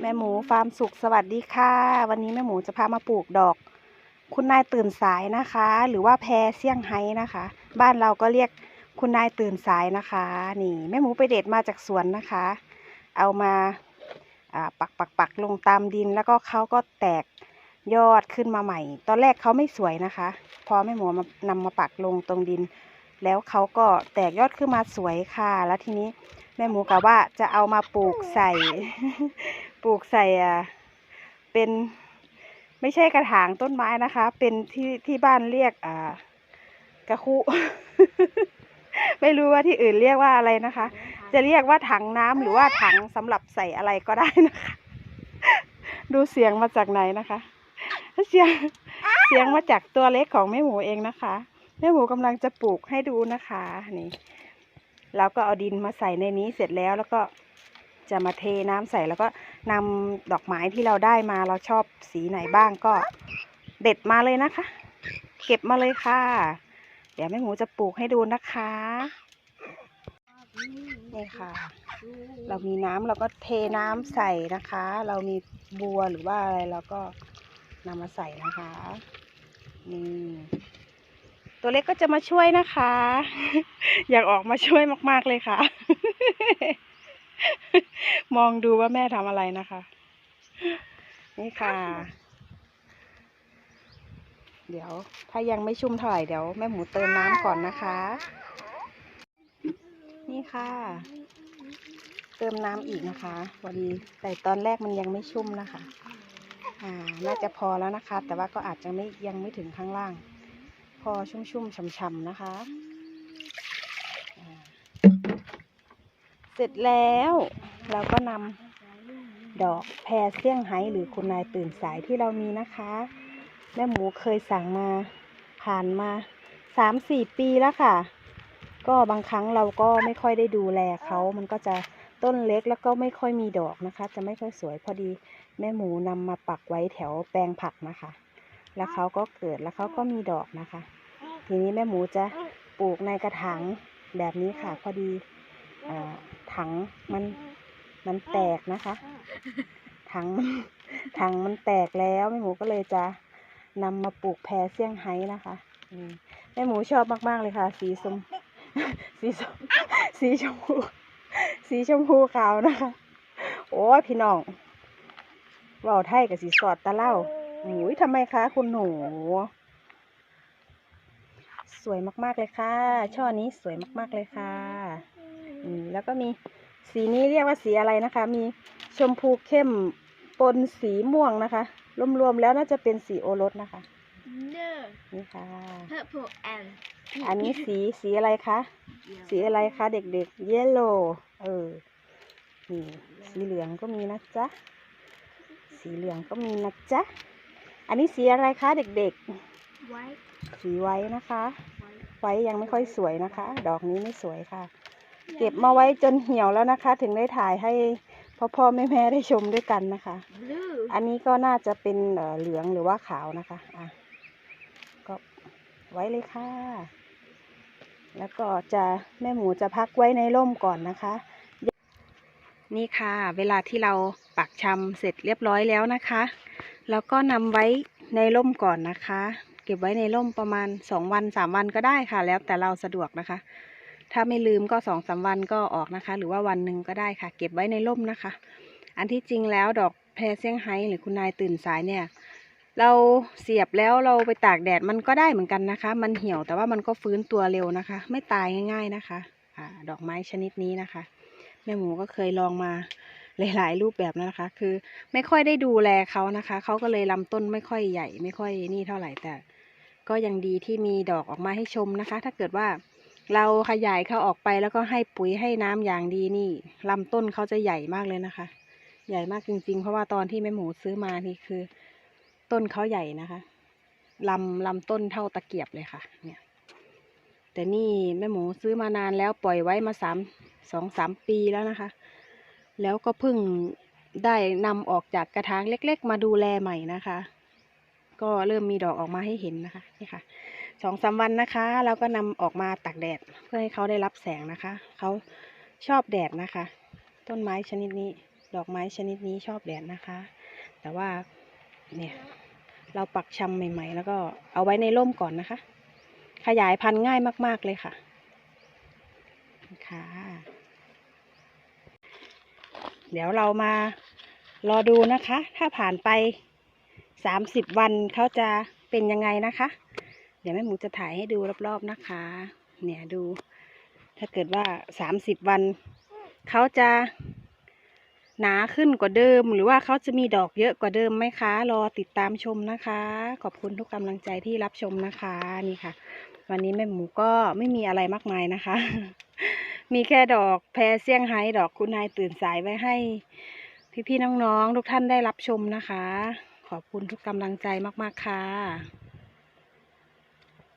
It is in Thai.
แม่หมูฟาร์มสุขสวัสดีค่ะ วันนี้แม่หมูจะพามาปลูกดอก คุณนายตื่นสายนะคะ หรือว่าแพรเซี่ยงไฮ้นะคะ บ้านเราก็เรียกคุณนายตื่นสายนะคะ นี่แม่หมูไปเด็ดมาจากสวนนะคะ เอามาอ่าปักปักปักลงตามดินแล้วก็เขาก็แตกยอดขึ้นมาใหม่ ตอนแรกเขาไม่สวยนะคะ พอแม่หมูมานำมาปักลงตรงดิน แล้วเขาก็แตกยอดขึ้นมาสวยค่ะ แล้วทีนี้แม่หมูกะว่าจะเอามาปลูกใส่ ปลูกใส่อะเป็นไม่ใช่กระถางต้นไม้นะคะ เป็นที่ที่บ้านเรียกอ่ากระคุ ไม่รู้ว่าที่อื่นเรียกว่าอะไรนะคะ จะเรียกว่าถังน้ำหรือว่าถังสำหรับใส่อะไรก็ได้นะคะ ดูเสียงมาจากไหนนะคะ เสียงเสียงมาจากตัวเล็กของแม่หมูเองนะคะ แม่หมูกำลังจะปลูกให้ดูนะคะนี่เราก็เอาดินมาใส่ในนี้เสร็จแล้วแล้วก็จะมาเทน้ำใส่แล้วก็ นำดอกไม้ที่เราได้มาเราชอบสีไหนบ้างก็เด็ดมาเลยนะคะ เก็บมาเลยค่ะ เดี๋ยวแม่หมูจะปลูกให้ดูนะคะนี่ค่ะ เรามีน้ำเราก็เทน้ำใส่นะคะ เรามีบัวหรือว่าอะไรเราก็นำมาใส่นะคะนี่ตัวเล็กก็จะมาช่วยนะคะ อยากออกมาช่วยมาก ๆ เลยค่ะ มองดูว่าแม่ทำอะไรนะคะ นี่ค่ะ เดี๋ยว ถ้ายังไม่ชุ่มเท่าไหร่เดี๋ยวแม่หมูเติมน้ำก่อนนะคะ นี่ค่ะ เติมน้ำอีกนะคะพอดีแต่ตอนแรกมันยังไม่ชุ่มนะคะ อ่า น่าจะพอแล้วนะคะ แต่ว่าก็อาจจะไม่ยังไม่ถึงข้างล่าง พอชุ่มๆช่ำๆนะคะเสร็จแล้ว เราก็นำดอกแพรเซี่ยงไฮ้หรือคุณนายตื่นสายที่เรามีนะคะ แม่หมูเคยสั่งมาผ่านมาสามสี่ปีแล้วค่ะ ก็บางครั้งเราก็ไม่ค่อยได้ดูแลเขามันก็จะต้นเล็กแล้วก็ไม่ค่อยมีดอกนะคะ จะไม่ค่อยสวยพอดีแม่หมูนำมาปักไว้แถวแปลงผักนะคะ แล้วเขาก็เกิดแล้วเขาก็มีดอกนะคะ ทีนี้แม่หมูจะปลูกในกระถางแบบนี้ค่ะ พอดีอ่าถังมัน มันแตกนะคะ ถังมันถังมันแตกแล้วแม่หมูก็เลยจะนำมาปลูกแพรเซี่ยงไฮ้นะคะอืมแม่หมูชอบมากๆเลยค่ะ สีส้มสีส้มสีชมพู สีชมพูขาวนะคะ โอ้ยพี่น้องเว่าไทยกับสีสอดตะเล่าโอ้ยทำไมคะคุณหนู สวยมากๆเลยค่ะ ช่อนี้สวยมากๆเลยค่ะอืมแล้วก็มี สีนี้เรียกว่าสีอะไรนะคะ มีชมพูเข้มปนสีม่วงนะคะ รวมๆแล้วน่าจะเป็นสีโอรสนะคะ No นี่ค่ะ purple and อันนี้สีสีอะไรคะ สีอะไรคะเด็กๆเยลโล่เออ นี่สีเหลืองก็มีนะจ๊ะ สีเหลืองก็มีนะจ๊ะ อันนี้สีอะไรคะเด็ก white ๆสีไว้นะคะ ไว้ยังไม่ค่อยสวยนะคะ ดอกนี้ไม่สวยค่ะ เก็บมาไว้จนเหี่ยวแล้วนะคะ ถึงได้ถ่ายให้พ่อพ่อแม่แม่ๆได้ชมด้วยกันนะคะ blue อันนี้ก็น่าจะเป็นเอ่อเหลืองหรือว่าขาวนะคะอะก็ไว้เลยค่ะ แล้วก็จะแม่หมูจะพักไว้ในร่มก่อนนะคะ นี่ค่ะ เวลาที่เราปักชำเสร็จเรียบร้อยแล้วนะคะ แล้วก็นำไว้ในร่มก่อนนะคะ เก็บไว้ในร่มประมาณสองวันสามวันก็ได้ค่ะ แล้วแต่เราสะดวกนะคะ ถ้าไม่ลืมก็สองสามวันก็ออกนะคะ หรือว่าวันหนึ่งก็ได้ค่ะ เก็บไว้ในร่มนะคะ อันที่จริงแล้วดอกแพรเซี่ยงไฮ้หรือคุณนายตื่นสายเนี่ย เราเสียบแล้วเราไปตากแดดมันก็ได้เหมือนกันนะคะ มันเหี่ยวแต่ว่ามันก็ฟื้นตัวเร็วนะคะ ไม่ตายง่าย ๆนะคะอ่าดอกไม้ชนิดนี้นะคะ แม่หมูก็เคยลองมาหลาย ๆ รูปแบบแล้วนะคะ คือไม่ค่อยได้ดูแลเขานะคะ เขาก็เลยลำต้นไม่ค่อยใหญ่ ไม่ค่อยนี่เท่าไหร่แต่ ก็ยังดีที่มีดอกออกมาให้ชมนะคะ ถ้าเกิดว่า เราขยายเขาออกไปแล้วก็ให้ปุ๋ยให้น้ำอย่างดีนี่ลำต้นเขาจะใหญ่มากเลยนะคะ ใหญ่มากจริง ๆ เพราะว่าตอนที่แม่หมูซื้อมานี่คือ ต้นเขาใหญ่นะคะลำลำต้นเท่าตะเกียบเลยค่ะ เนี่ย แต่นี่แม่หมูซื้อมานานแล้วปล่อยไว้มาสามสองสามปีแล้วนะคะ แล้วก็เพิ่งได้นำออกจากกระถางเล็ก ๆ มาดูแลใหม่นะคะ ก็เริ่มมีดอกออกมาให้เห็นนะคะ นี่ค่ะ สองสามวันนะคะ เราก็นำออกมาตากแดดเพื่อให้เขาได้รับแสงนะคะ เขาชอบแดดนะคะ ต้นไม้ชนิดนี้ ดอกไม้ชนิดนี้ชอบแดดนะคะ แต่ว่าเนี่ยเราปักชำใหม่ ๆ แล้วก็เอาไว้ในร่มก่อนนะคะ ขยายพันธุ์ง่ายมาก ๆเลยค่ะค่ะ เดี๋ยวเรามารอดูนะคะ ถ้าผ่านไปสามสิบวันเขาจะเป็นยังไงนะคะ เดี๋ยวแม่หมูจะถ่ายให้ดูรอบๆนะคะ เนี่ยดู ถ้าเกิดว่าสามสิบวัน เขาจะหนาขึ้นกว่าเดิม หรือว่าเขาจะมีดอกเยอะกว่าเดิมไหมคะ รอติดตามชมนะคะ ขอบคุณทุกกำลังใจที่รับชมนะคะนี่ค่ะ วันนี้แม่หมูก็ไม่มีอะไรมากมายนะคะ มีแค่ดอกแพรเซี่ยงไฮ้ดอกคุณนายตื่นสายไว้ให้ พี่ๆน้องๆทุกท่านได้รับชมนะคะ ขอบคุณทุกกำลังใจมากๆค่ะ